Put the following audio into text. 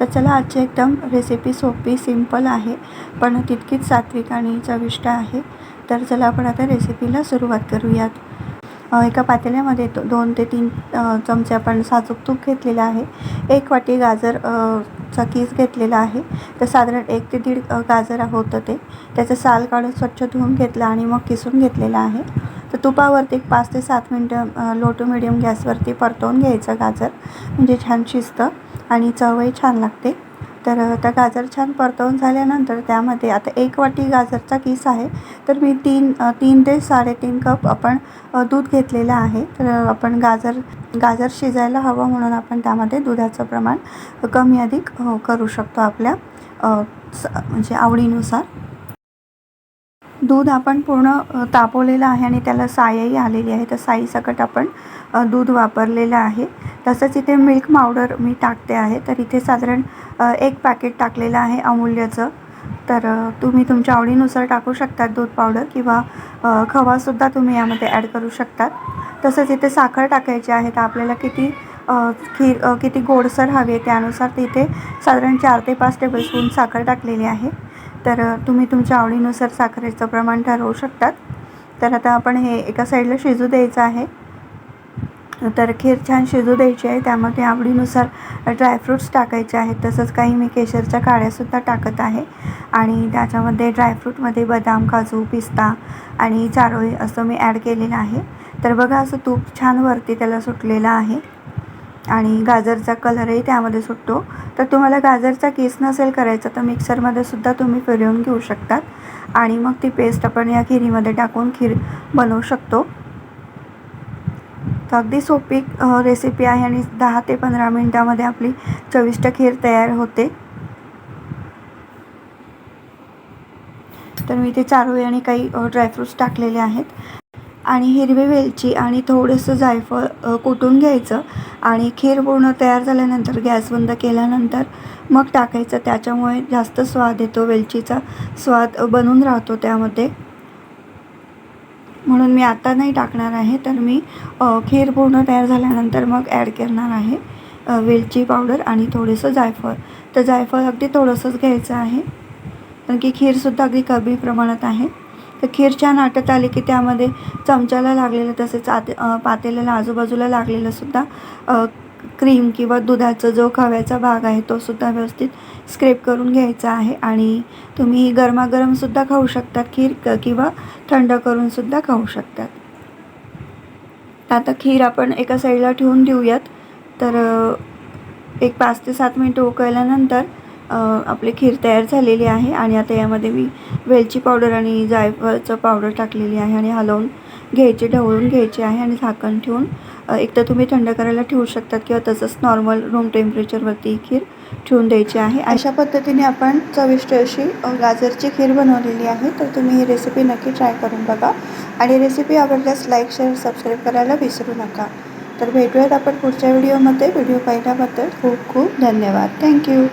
तर चला आजची एकदम रेसिपी सोपी सिंपल आहे पण तितकीच सात्विक आणि चविष्ट आहे. तर चला आपण आता रेसिपीला सुरुवात करूयात. एका पातेल्यामध्ये दोन ते तीन चमचे आपण साजूक तूप घेतलेलं आहे. एक वाटी गाजर चा किस घेतलेला आहे. तर साधारण एक ते दीड गाजर होतं ते. त्याचं साल काढून स्वच्छ धुवून घेतलं आणि मग किसून घेतलेलं आहे. तर तुपावरती एक पाच ते सात मिनटं लो टू मिडियम गॅसवरती परतवून घ्यायचं गाजर. म्हणजे छान शिजतं आणि चवही छान लागते. तर त्या गाजर छान परतवून झाल्यानंतर त्यामध्ये आता एक वाटी गाजरचा किस आहे. तर मी तीन तीन ते साडेतीन कप आपण दूध घेतलेलं आहे. तर आपण गाजर गाजर शिजायला हवं म्हणून आपण त्यामध्ये दुधाचं प्रमाण कमी अधिक हो, करू शकतो आपल्या स म्हणजे आवडीनुसार. दूध आपण पूर्ण तापवलेलं आहे आणि त्याला सायही आलेली आहे. तर साईसकट आपण दूध वापरलेलं आहे. तसंच इथे मिल्क पावडर मी टाकते आहे. तर इथे साधारण एक पॅकेट टाकलेलं आहे अमूल्यचं. तर तुम्ही तुमच्या आवडीनुसार टाकू शकतात दूध पावडर किंवा खवासुद्धा तुम्ही यामध्ये ॲड करू शकतात. तसंच इथे साखर टाकायची आहे. तर आपल्याला किती खीर किती गोडसर हवी आहे त्यानुसार तिथे साधारण चार ते पाच टेबलस्पून साखर टाकलेली आहे. तर तुम्ही तुमच्या आवडीनुसार साखरेचं प्रमाण ठरवू शकतात. तर आता आपण हे एका साईडला शिजू द्यायचं आहे. तर खीर छान शिजू द्यायची आहे. त्यामध्ये आवडीनुसार ड्रायफ्रूट्स टाकायचे आहेत. तसंच काही मी केशरच्या काळ्यासुद्धा टाकत आहे. आणि त्याच्यामध्ये ड्रायफ्रूटमध्ये बदाम काजू पिस्ता आणि चारोळी असं मी ॲड केलेलं आहे. तर बघा असं तूप छान वरती त्याला सुटलेलं आहे. आणि गाजरचा कलरही त्यामध्ये सुटतो. तर तुम्हाला गाजरचा केस नसेल करायचा तर मिक्सरमध्ये सुद्धा तुम्ही फिरवून घेऊ शकतात. आणि मग ती पेस्ट आपण या खिरीमध्ये टाकून खीर बनवू शकतो. तर अगदी सोपी रेसिपी आहे आणि दहा ते पंधरा मिनटामध्ये आपली चविष्ट खीर तयार होते. तर मी ते चारोळी आणि काही ड्रायफ्रूट्स टाकलेले आहेत. आणि हिरवी वेलची आणि थोडंसं जायफळ कुटून घ्यायचं आणि खीर पूर्ण तयार झाल्यानंतर गॅस बंद केल्यानंतर मग टाकायचं. त्याच्यामुळे जास्त स्वाद येतो वेलचीचा स्वाद बनून राहतो त्यामध्ये. म्हणून मी आता नाही टाकणार आहे तर मी खीर पूर्ण तयार झाल्यानंतर मग ॲड करणार आहे वेलची पावडर आणि थोडंसं जायफळ. तर जायफळ अगदी थोडंसंच घ्यायचं आहे कारण की खीरसुद्धा अगदी कमी प्रमाणात आहे. तर खीर छान आटत आली की त्यामध्ये चमच्याला लागलेलं तसेच आते पातेल्याला आजूबाजूला लागलेलं सुद्धा क्रीम किंवा दुधाचा जो खव्याचा भाग आहे तो सुद्धा व्यवस्थित स्क्रेप करून घ्यायचा आहे आणि तुम्ही गरमागरमसुद्धा खाऊ शकतात खीर क किंवा थंड करूनसुद्धा खाऊ शकतात. आता खीर आपण एका साईडला ठेवून देऊयात. तर एक पाच ते सात मिनटं उकळल्यानंतर आपली खीर तयार झालेली आहे आणि आता यामध्ये मी वेलची पावडर आणि जायफळचं पावडर टाकलेली आहे आणि हलवून घ्यायची ढवळून घ्यायची आहे आणि झाकण ठेवून एक तर तुम्ही थंड करायला ठेवू शकतात किंवा तसंच नॉर्मल रूम टेम्परेचरवरती खीर ठेवून द्यायची आहे. अशा पद्धतीने आपण चविष्ट अशी गाजरची खीर बनवलेली आहे. तर तुम्ही ही रेसिपी नक्की ट्राय करून बघा. आणि रेसिपी आवडल्यास लाईक शेअर सबस्क्राईब करायला विसरू नका. तर भेटूयात आपण पुढच्या व्हिडिओमध्ये व्हिडिओ पाहिल्याबद्दल खूप खूप धन्यवाद. थँक्यू